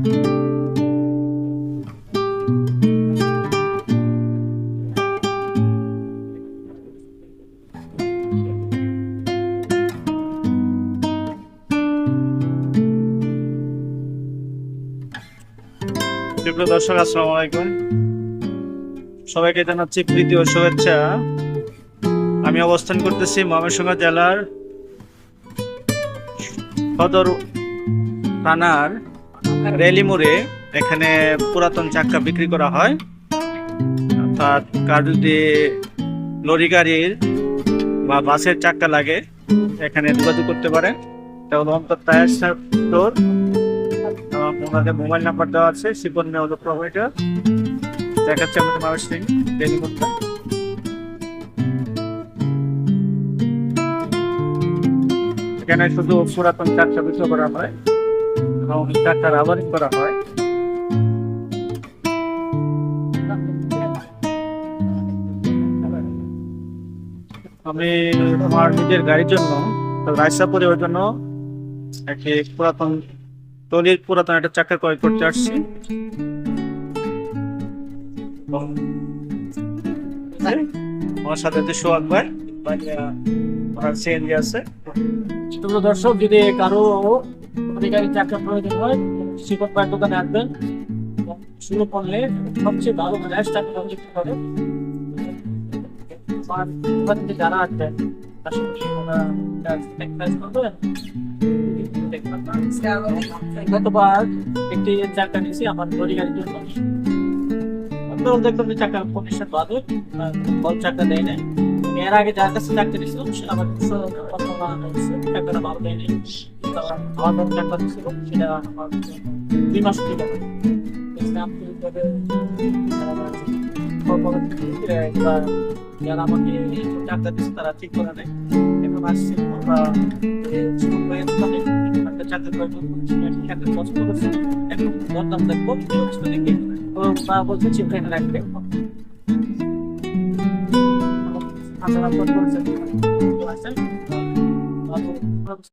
প্রিয় দর্শক, আসসালামু আলাইকুম। সবাইকে জানাচ্ছি প্রীতি ও শুভেচ্ছা। আমি অবস্থান করতেছি ময়মনসিংহ জেলার সদর থানার রেলি মোড়ে এখানে পুরাতন চাক্কা বিক্রি করা হয়। অর্থাৎ কার লরি গাড়ির বা বাসের চাক্কা লাগে, এখানে যোগাযোগ করতে পারেন। এটা হলো অন্তর টায়ার স্টোর। ওনাদের মোবাইল নাম্বার দেওয়া আছে, শিপন মেয়র প্রোভাইডার দেখাচ্ছে আমাদের মানুষ সিং ডেলি করতে এখানে শুধু পুরাতন চারটা বিক্রি করা হয়। এবং রাবারিং করা হয়। আমি আমার নিজের গাড়ির জন্য, রাইসা পরিবারের জন্য একটি পুরাতন টলির পুরাতন একটা চাকা ক্রয় করতে আসছি। আমার সাথে যে সোহাগ ভাই ওনার সিএনজি আছে। দর্শক, যদি কারও অধিকারী চাকরি প্রয়োজন হয় শিকট পায়ের দোকানে আসবেন। শুরু করলে সবচেয়ে ভালো র্যাশ চাকরি করে যারা আসবেন। গতবার চাকা নিয়েছি, আমার যে চাকা কন্ডিশন আর বল চাকা দেয় নাই। এর আগে যার কাছে চাকরি দিয়েছিল সে আমার চাকরিটা ভালো দেয়নি আমার আমার চাকরি দিয়েছিল সেটা আমার দুই মাস থেকে যারা আমাকে চাকরি দিচ্ছে তারা ঠিক করে নেয় এখন আসছে একটা চাকরি করে চাকরি পছন্দ করছে এখন দরদাম দেখব দেখি তারা বলছে চিন্তা রাখবে আপনারা ফোন করেছেন Waktu.